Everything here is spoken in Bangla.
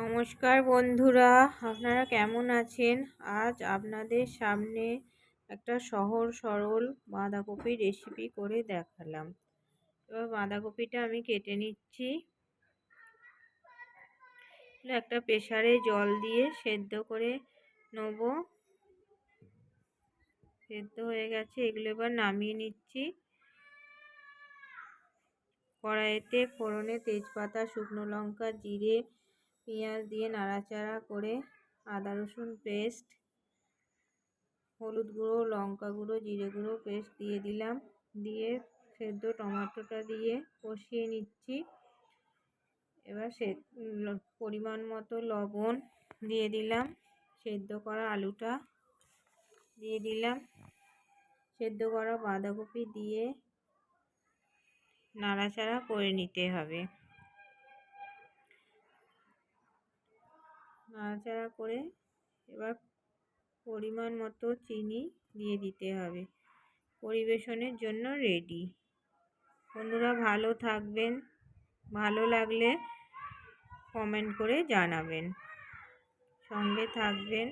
নমস্কার বন্ধুরা, আপনারা কেমন আছেন? আজ আপনাদের সামনে একটা সহজ সরল বাঁধাকপির রেসিপি করে দেখালাম। এবার বাঁধাকপিটা আমি কেটে নিচ্ছি। একটা প্রেশারে জল দিয়ে সেদ্ধ করে নেব। সেদ্ধ হয়ে গেছে, এগুলো এবার নামিয়ে নিচ্ছি। কড়াইতে ফোড়নে তেজপাতা, শুকনো লঙ্কা, জিরে পেঁয়াজ দিয়ে নাড়াচাড়া করে আদা, রসুন পেস্ট, হলুদ গুঁড়ো, লঙ্কা গুঁড়ো, জিরে গুঁড়ো পেস্ট দিয়ে দিলাম। দিয়ে সেদ্ধ টমেটোটা দিয়ে কষিয়ে নিচ্ছি। এবার সে পরিমাণ মতো লবণ দিয়ে দিলাম। সেদ্ধ করা আলুটা দিয়ে দিলাম। সেদ্ধ করা বাঁধাকপি দিয়ে নাড়াচাড়া করে নিতে হবে। নাড়াচাড়া করে এবার পরিমাণ মতো চিনি দিয়ে দিতে হবে। পরিবেশনের জন্য রেডি বন্ধুরা, ভালো থাকবেন। ভালো লাগলে কমেন্ট করে জানাবেন। সঙ্গে থাকবেন।